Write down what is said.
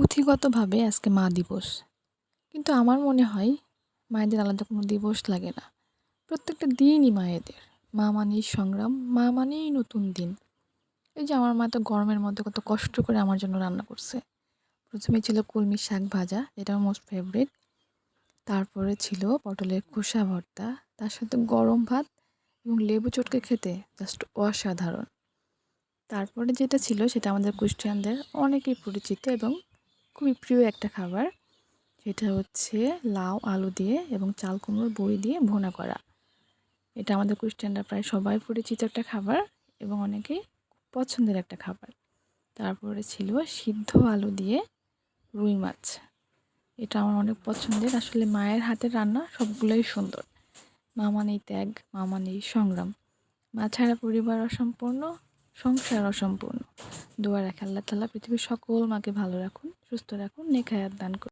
পুঁথিগতভাবে আজকে মা দিবস। কিন্তু আমার মনে হয় মায়েদের আলাদা কোনো দিবস লাগে না। প্রত্যেকটা দিনই মায়েদের। মা মানেই সংগ্রাম, মা মানেই নতুন দিন। এই যে আমার মা তো গরমের মধ্যে কত কষ্ট করে আমার জন্য রান্না করছে। প্রথমে ছিল কলমি শাক ভাজা যেটা আমার মোস্ট ফেভারিট। তারপরে ছিল পটলের খোসা ভর্তা, তার সাথে গরম ভাত এবং লেবু চটকে খেতে জাস্ট অসাধারণ। তারপরে যেটা ছিল সেটা আমাদের কুষ্টিয়ানদের অনেকেই পরিচিত এবং খুবই প্রিয় একটা খাবার। সেটা হচ্ছে লাউ, আলু দিয়ে এবং চাল কুমড়োর বড়ি দিয়ে ভুনা করা। এটা আমাদের কুষ্টিয়ানরা প্রায় সবাই পরিচিত একটা খাবার এবং অনেকেই পছন্দের একটা খাবার। তারপরে ছিল সিদ্ধ আলু দিয়ে রুই মাছ। এটা আমার অনেক পছন্দের। আসলে মায়ের হাতের রান্না সবগুলোই সুন্দর। মা মানেই ত্যাগ মা মানেই সংগ্রাম। মা ছাড়া পরিবার অসম্পূর্ণ, সংসার অসম্পূর্ণ। দোয়া রাখে আল্লাহ তালা পৃথিবীর সকল মাকে ভালো রাখুন। সুস্থ রাখুন নেখায়াত দান করুন।